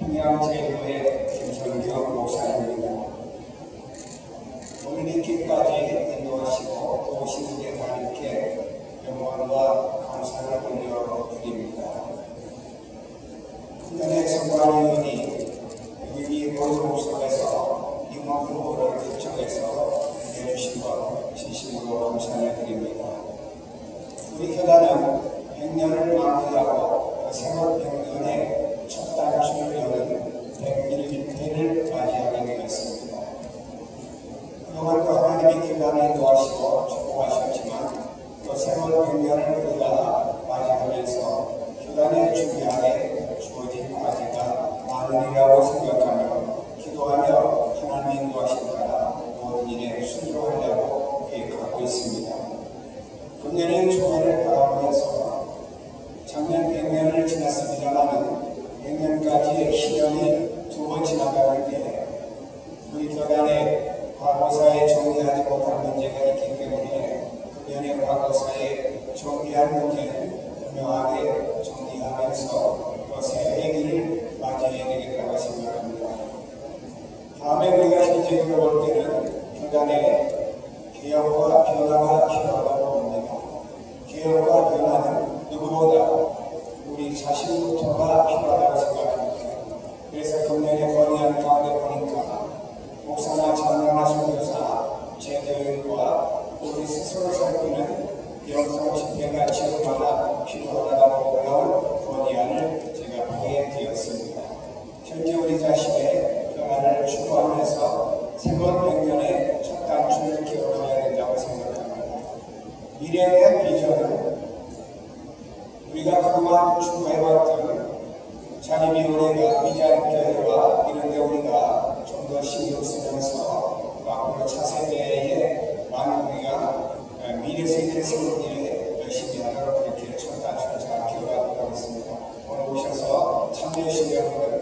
평양제일교회 김성경 목사입니다. 오늘 이렇게까지 인도하시고 도우시는 데 하나님께 영광과 감사를 올려드립니다. 큰년의 성관위원이 여기 보도록속에서 이만큼 보를 결정해서 해주신 것 진심으로 감사를 드립니다. 우리 교단은 100년을 마무리하고 100년의 첫 단추를 여는 100일을 맞이하게 되었습니다. 그동안도 하나님이 교단을 도와시고 축복하셨지만 또 100년을 우리가 맞이하면서 교단의 준비하에 주어진 과제가 많으리라고 생각하며 기도하며 하나님 인도하신 따라 모든 일에 순종하려고 계획하고 있습니다. 금년의 초회를 바라보면서 작년 100년을 지났습니다마는 100년까지의 시련이 두 번 지나가는데 교단의 과거사에 정리하지 못한 문제가 있기 때문에 금년의 과거사에 정리할 문제는 분명하게 정리하면서 또 새해 길을 맞이해야 되겠다고 생각합니다. 다음에 우리가 현재적으로 볼 때는 교단의 개혁과 변화가 필요하다고 봅니다. 개혁과 변화는 누구보다 우리 자신부터가 필요하다고 생각합니다. 그래서 금년에 건의한 가운데 보니까 장로나 선교사, 제도인과 우리 스스로 살피는 영성 집회가 지역마다 필요하다고 올라온 건의안을 제가 보게 되었습니다. 현재 우리 자신의 변화를 추구하면서 새로운 백년의 첫 단추를 기록해야 된다고 생각합니다. 대한 비전은 우리가 그동안 추구해왔던 자립위원회가 위자교회와 이런데 우리가 좀 더 신경 쓰면서 앞으로 차세대의 많은 우리가 미래 세대를 세우는 일에 열심히 하도록 그렇게 첫 단추를 잘 기억하도록 하겠습니다. 오늘 오셔서 참여해주신 여러분